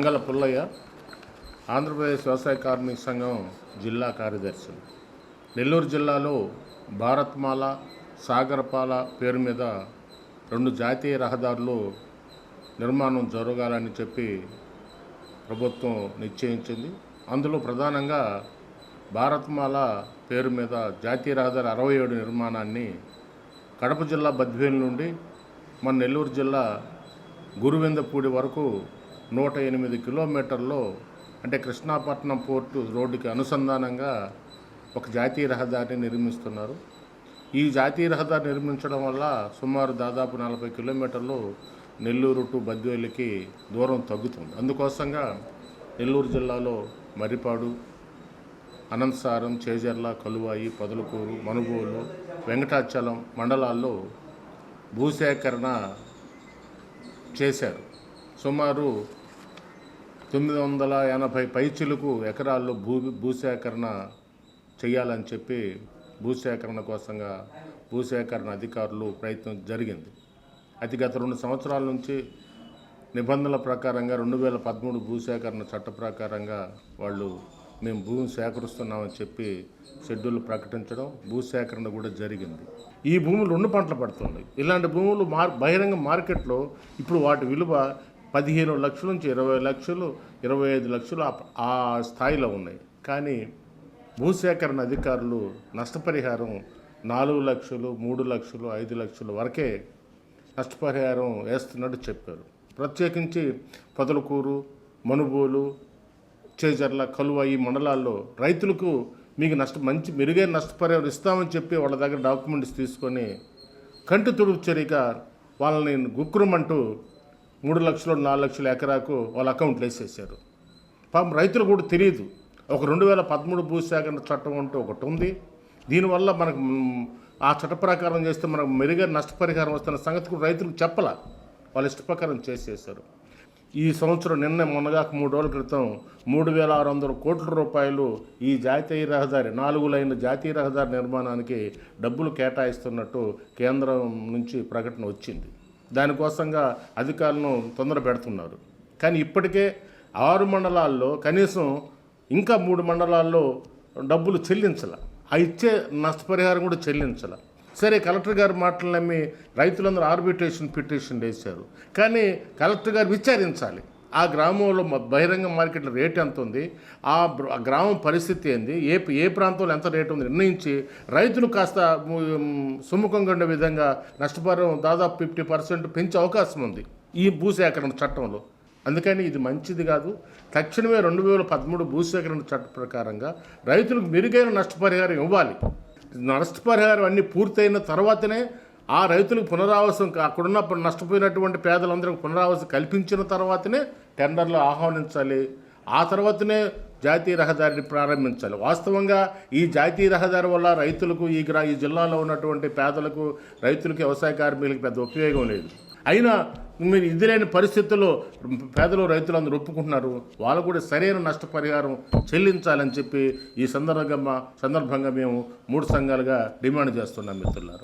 గంగల పుల్లయ్య ఆంధ్రప్రదేశ్ వ్యవసాయ కార్మిక సంఘం జిల్లా కార్యదర్శి. నెల్లూరు జిల్లాలో భారత్మాల సాగరపాల పేరు మీద రెండు జాతీయ రహదారులు నిర్మాణం జరగాలని చెప్పి ప్రభుత్వం నిశ్చయించింది. అందులో ప్రధానంగా భారత్మాల పేరు మీద జాతీయ రహదారి అరవై ఏడు నిర్మాణాన్ని కడప జిల్లా బద్వేలు నుండి మన నెల్లూరు జిల్లా గురువిందపూడి వరకు నూట ఎనిమిది కిలోమీటర్లో అంటే కృష్ణాపట్నం పోర్టు రోడ్డుకి అనుసంధానంగా ఒక జాతీయ రహదారిని నిర్మిస్తున్నారు. ఈ జాతీయ రహదారి నిర్మించడం వల్ల సుమారు దాదాపు నలభై కిలోమీటర్లు నెల్లూరు టు బద్వేలికి దూరం తగ్గుతుంది. అందుకోసంగా నెల్లూరు జిల్లాలో మర్రిపాడు అనంతసారం చేజర్ల కలువాయి పొదలకూరు మనుగోలు వెంకటాచలం మండలాల్లో భూసేకరణ చేశారు. సుమారు తొమ్మిది వందల ఎనభై పైచులకు ఎకరాల్లో భూ భూసేకరణ చేయాలని చెప్పి భూసేకరణ కోసంగా భూసేకరణ అధికారులు ప్రయత్నం జరిగింది. అది గత రెండు సంవత్సరాల నుంచి నిబంధనల ప్రకారంగా రెండు వేల పదమూడు భూసేకరణ చట్ట ప్రకారంగా వాళ్ళు మేము భూమి సేకరిస్తున్నామని చెప్పి షెడ్యూల్ ప్రకటించడం భూసేకరణ కూడా జరిగింది. ఈ భూములు రెండు పంటలు పడుతుంది ఇలాంటి భూములు మార్ బహిరంగ మార్కెట్లో ఇప్పుడు వాటి విలువ పదిహేను లక్షల నుంచి ఇరవై లక్షలు ఇరవై ఐదు లక్షలు ఆ- స్థాయిలో ఉన్నాయి. కానీ భూసేకరణ అధికారులు నష్టపరిహారం నాలుగు లక్షలు మూడు లక్షలు ఐదు లక్షలు వరకే నష్టపరిహారం వేస్తున్నట్టు చెప్పారు. ప్రత్యేకించి పొదలకూరు మనుబోలు చేజర్ల కలువ ఈ మండలాల్లో రైతులకు మీకు నష్ట మంచి మెరుగైన నష్టపరిహారం ఇస్తామని చెప్పి వాళ్ళ దగ్గర డాక్యుమెంట్స్ తీసుకొని కంటి తుడుపు చర్యగా వాళ్ళని గుక్కురమంటూ మూడు లక్షలు నాలుగు లక్షల ఎకరాకు వాళ్ళ అకౌంట్లు వేసేసారు. పాపం రైతులు కూడా తెలియదు ఒక రెండు వేల పదమూడు భూసేకరణ చట్టం అంటూ ఒకటి ఉంది. దీనివల్ల మనకు ఆ చట్ట ప్రకారం చేస్తే మనకు మెరుగైన నష్టపరిహారం వస్తున్న సంగతి కూడా రైతులకు చెప్పాల. వాళ్ళ ఇష్టప్రకారం చేసేసారు. ఈ సంవత్సరం నిన్న మొన్నగాక మూడు రోజుల క్రితం మూడు వేల ఆరు వందల కోట్ల రూపాయలు ఈ జాతీయ రహదారి నాలుగు లైన్ల జాతీయ రహదారి నిర్మాణానికి డబ్బులు కేటాయిస్తున్నట్టు కేంద్రం నుంచి ప్రకటన వచ్చింది. దానికోసంగా అధికారులను తొందర పెడుతున్నారు. కానీ ఇప్పటికే ఆరు మండలాల్లో కనీసం ఇంకా మూడు మండలాల్లో డబ్బులు చెల్లించాల. ఆ ఇచ్చే నష్టపరిహారం కూడా చెల్లించాల. సరే కలెక్టర్ గారు మాటలు నమ్మి రైతులందరూ ఆర్బిట్రేషన్ పిటిషన్ వేశారు. కానీ కలెక్టర్ గారు విచారించాలి. ఆ గ్రామంలో బహిరంగ మార్కెట్లో రేట్ ఎంత ఉంది? ఆ గ్రామం పరిస్థితి ఏంది? ఏ ఏ ప్రాంతంలో ఎంత రేటు ఉంది? నిర్ణయించి రైతులు కాస్త సుముఖంగా ఉండే విధంగా నష్టపరిహారం దాదాపు ఫిఫ్టీ పర్సెంట్ పెంచే అవకాశం ఉంది ఈ భూసేకరణ చట్టంలో. అందుకని ఇది మంచిది కాదు. తక్షణమే రెండు వేల పదమూడు భూసేకరణ చట్ట ప్రకారంగా రైతులకు మెరుగైన నష్టపరిహారం ఇవ్వాలి. నష్టపరిహారం అన్నీ పూర్తయిన తర్వాతనే ఆ రైతులకు పునరావాసం అక్కడున్న నష్టపోయినటువంటి పేదలందరికీ పునరావాసం కల్పించిన తర్వాతనే టెండర్లు ఆహ్వానించాలి. ఆ తర్వాతనే జాతీయ రహదారిని ప్రారంభించాలి. వాస్తవంగా ఈ జాతీయ రహదారి వల్ల రైతులకు ఈ గ్రా ఈ జిల్లాలో ఉన్నటువంటి పేదలకు రైతులకు వ్యవసాయ కార్మికులకు పెద్ద ఉపయోగం లేదు. అయినా మీరు ఇది లేని పరిస్థితుల్లో పేదలు రైతులందరూ ఒప్పుకుంటున్నారు. వాళ్ళు కూడా సరైన నష్టపరిహారం చెల్లించాలని చెప్పి ఈ సందర్భంగా సందర్భంగా మేము మూడు సంఘాలుగా డిమాండ్ చేస్తున్నాం మిత్రులారు.